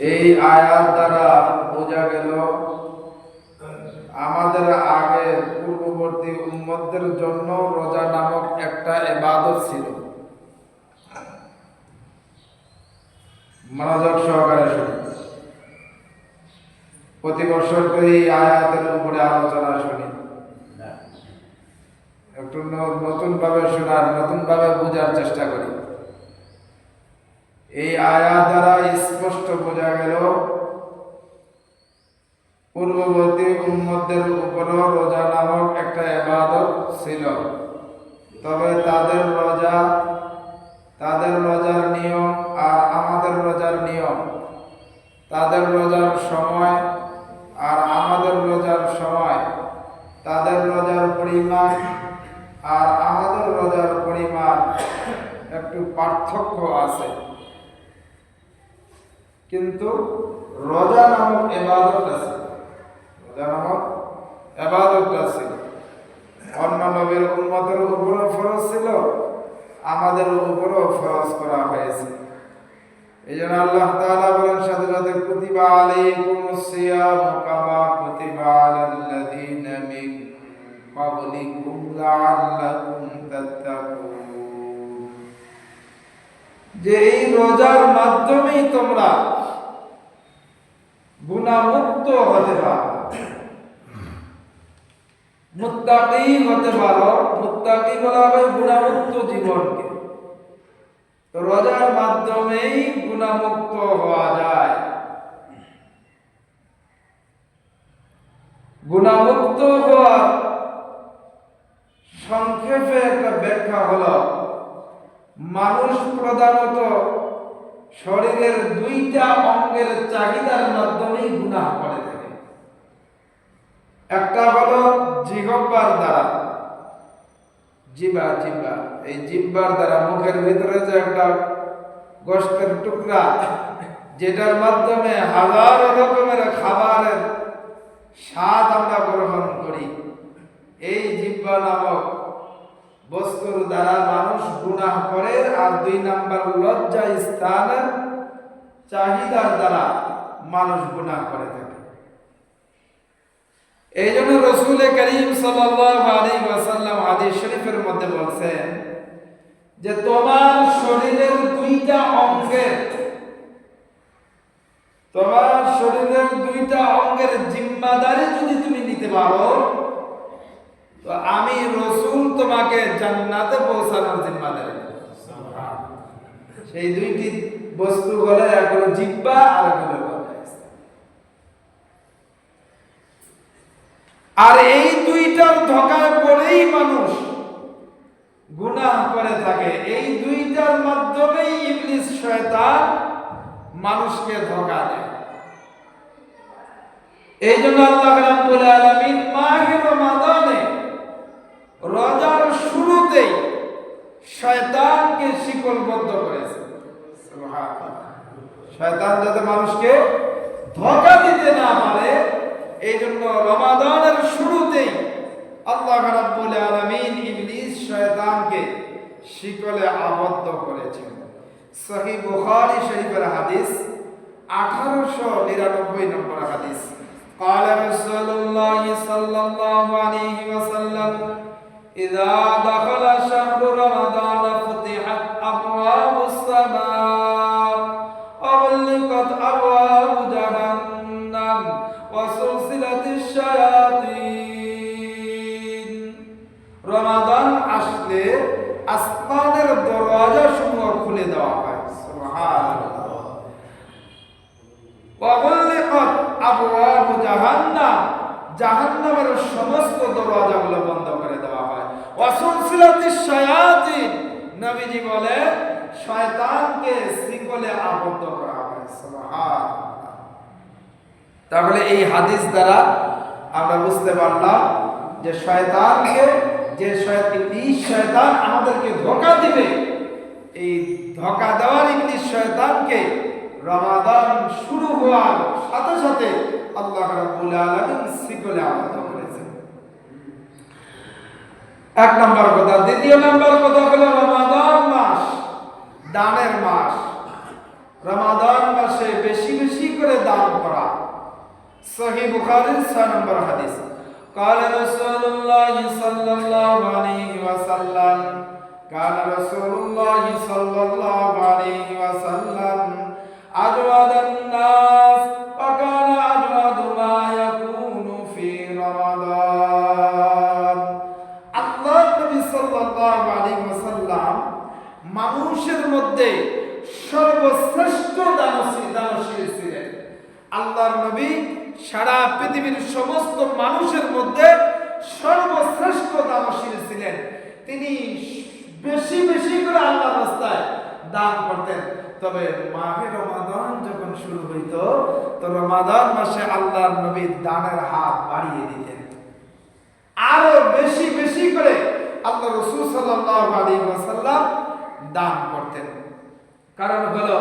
এই আয়াত দ্বারা বোঝা গেল, আমাদের আগে পূর্ববর্তী উম্মতদের জন্য রোজা নামক একটা এবাদত ছিল। মনোযোগ সহকারে প্রতি বছর এই আয়াতের উপরে আলোচনা শুনি। একটু নতুন ভাবে শোনার নতুন ভাবে বোঝার চেষ্টা করি। এই আয়াত দ্বারা স্পষ্ট বোঝা গেল। পূর্ববর্তী উম্মতদের উপরও রোজা নামক একটা এবাদত ছিল। তবে তাদের রোজা, তাদের রোজার নিয়ম আর আমাদের রোজার নিয়ম, তাদের রোজার সময় আর আমাদের রোজার সময়, তাদের রোজার পরিমাণ আর আমাদের রোজার পরিমাণ একটু পার্থক্য আছে। কিন্তু রোজা নামক এবাদত আছে। রোজা নামক এবাদত আছে। অন্য নবীর উন্মতের উপরও ফরজ ছিল আমাদের উপরও ফরজ করা হয়েছে। এই জন্য আল্লাহ তাআলা বলেন সাথে সাথে কুতিবা আলাইকুমুস সিয়াম কামা কুতিবা আলাল্লাযীনা মিন ক্বাবলিকুম লাআল্লাকুম তাত্তাকুন। যে এই রোজার মাধ্যমেই তোমরা গুণামুক্ত হতে পারো। মুত্তাকি হতে পারো। মুত্তাকি বলা হয় গুণামুক্ত জীবনকে। তো রোজার মাধ্যমেই গুণামুক্ত হওয়া যায়। গুণামুক্ত হওয়ার সংক্ষেপে একটা ব্যাখ্যা হলো, মানুষ প্রধানত শরীরের দুইটা অঙ্গের চাহিদার মাধ্যমেই গুনাহ করে থাকে। একটা হলো জিহ্বার দ্বারা। জিবা জিবা এই জিব্বার দ্বারা মুখের ভিতরে যে একটা গোষ্ঠের টুকরা, যেটার মাধ্যমে হাজার রকমের খাবারের স্বাদ আমরা গ্রহণ করি, এই জিব্বা নামক বস্তুর দ্বারা মানুষ গুনাহ করে আর দুই নাম্বার লজ্জা স্থানের চাহিদার দ্বারা মানুষ গুনাহ করে থাকে। এই জন্য রসুল করিম সাল্লাম হাদিস শরীফের মধ্যে বলছেন যে তোমার শরীরের দুইটা অঙ্গের তোমার শরীরের দুইটা অঙ্গের জিম্মাদারি যদি তুমি নিতে পারো তো আমি রসুল তোমাকে জান্নাতে পৌঁছানোর জিম্মাদারি সেই দুইটি বস্তু হলে এক হলো জিব্বা আর হলো লজ্জা। আর এই দুইটার ধোকায় পড়েই মানুষ গুনাহ করে থাকে। এই দুইটার মাধ্যমেই ইবলিস শয়তান মানুষকে ধোকা দেয়। এই জন্য আল্লাহ রাব্বুল আলামিন মাহে রমাদানে রোজার শুরুতেই শয়তানকে শিকলবদ্ধ করেছে। শয়তান যাতে মানুষকে ধোকা দিতে না পারে এই জন্য রমাদানের শিকলে আবদ্ধ করেছেন সহি বুখারী শরীফের হাদিস 1899 নম্বর হাদিস قال رسول الله صلى الله عليه وسلم إذا دخل شهر رمضان فتحت أبواب السماء وغلقت أبواب جهنم وسلسلة الشياطين আসমানের দরওয়াজা সমূহ খুলে দেওয়া হয়। জাহান্নামের সমস্ত বন্ধ করে দেওয়া হয়। নবীজি বলে শয়তানকে শিকলে আবদ্ধ করা হয় তাহলে এই হাদিস দ্বারা আমরা বুঝতে পারলাম যে শয়তানকে যে শয়তান আমাদেরকে ধোকা দিবে। এই ধোকা দেওয়ার ইবলিস শয়তানকে রমাদান শুরু হওয়ার সাথে সাথে আল্লাহ রাব্বুল আলামিন শিকলে আবদ্ধ করেছেন। এক নম্বর কথা। দ্বিতীয় নম্বর কথা হলো রমাদান মাস, দানের মাস। রমাদান মাসে বেশি বেশি করে দান করা। সহি বুখারীর 6 নম্বর হাদিস। قال رسول الله صلى الله عليه وسلم قال رسول الله صلى الله عليه وسلم أجود الناس وكان أجود ما يكون في رمضان আল্লাহ নবী সাল্লাল্লাহু আলাইহি ওয়াসাল্লাম মানুষের মধ্যে সর্বশ্রেষ্ঠ দানশীল দানশীল ছিলেন আল্লাহর নবী সারা পৃথিবীর সমস্ত মানুষের মধ্যে সর্বশ্রেষ্ঠ দানশীল ছিলেন। তিনি বেশি বেশি করে আল্লাহ রাস্তায় দান করতেন। তবে মাহে রমাদান যখন শুরু হইত, তো রমাদান মাসে আল্লাহর নবী দানের হাত বাড়িয়ে দিতেন। আরও বেশি বেশি করে আল্লাহ রসুল সাল্লাল্লাহু আলাইহি ওয়াসাল্লাম দান করতেন। কারণ হলো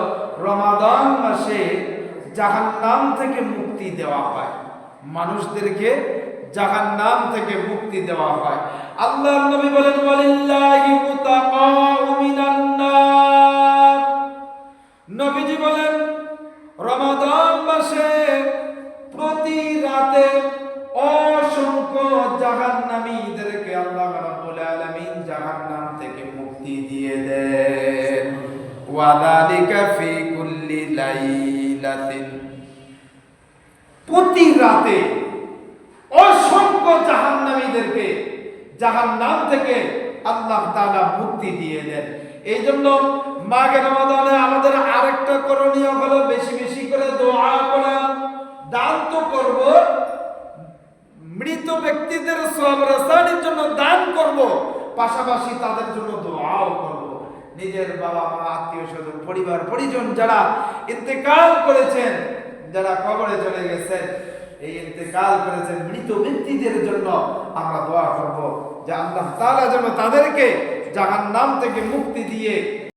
রমাদান মাসে জাহান্নাম থেকে মুক্তি দেওয়া হয়। মানুষদেরকে জাহান নাম থেকে মুক্তি দেওয়া হয়। আল্লাহর নবী বলেন, ওয়ালিল্লাহি নবীজি বলেন, রমাদান মাসে প্রতি রাতে অসংখ্য জাহান্নামীদেরকে আল্লাহ রাব্বুল আলামিন জাহান্নাম থেকে মুক্তি দিয়ে দেন। ওয়াদালিকা ফি কুল্লি লাইলাতিন প্রতি রাতে অসংখ্য জাহান্নামীদেরকে জাহান্নাম থেকে আল্লাহ তাআলা মুক্তি দিয়ে দেন। এই জন্য মাঘে রমাদানে আমাদের আরেকটা করণীয় হলো বেশি বেশি করে দোয়া করা। দান তো করব, মৃত ব্যক্তিদের সব রাসায়নিক জন্য দান করব, পাশাপাশি তাদের জন্য দোয়াও করব। নিজের বাবা মা আত্মীয় স্বজন পরিবার পরিজন যারা ইন্তেকাল করেছেন যারা কবরে চলে গেছেন, এই ইন্তেকাল করেছেন মৃত ব্যক্তিদের জন্য আমরা দোয়া করব যে আল্লাহ তাআলা যেন তাদেরকে জাহান্নাম থেকে মুক্তি দিয়ে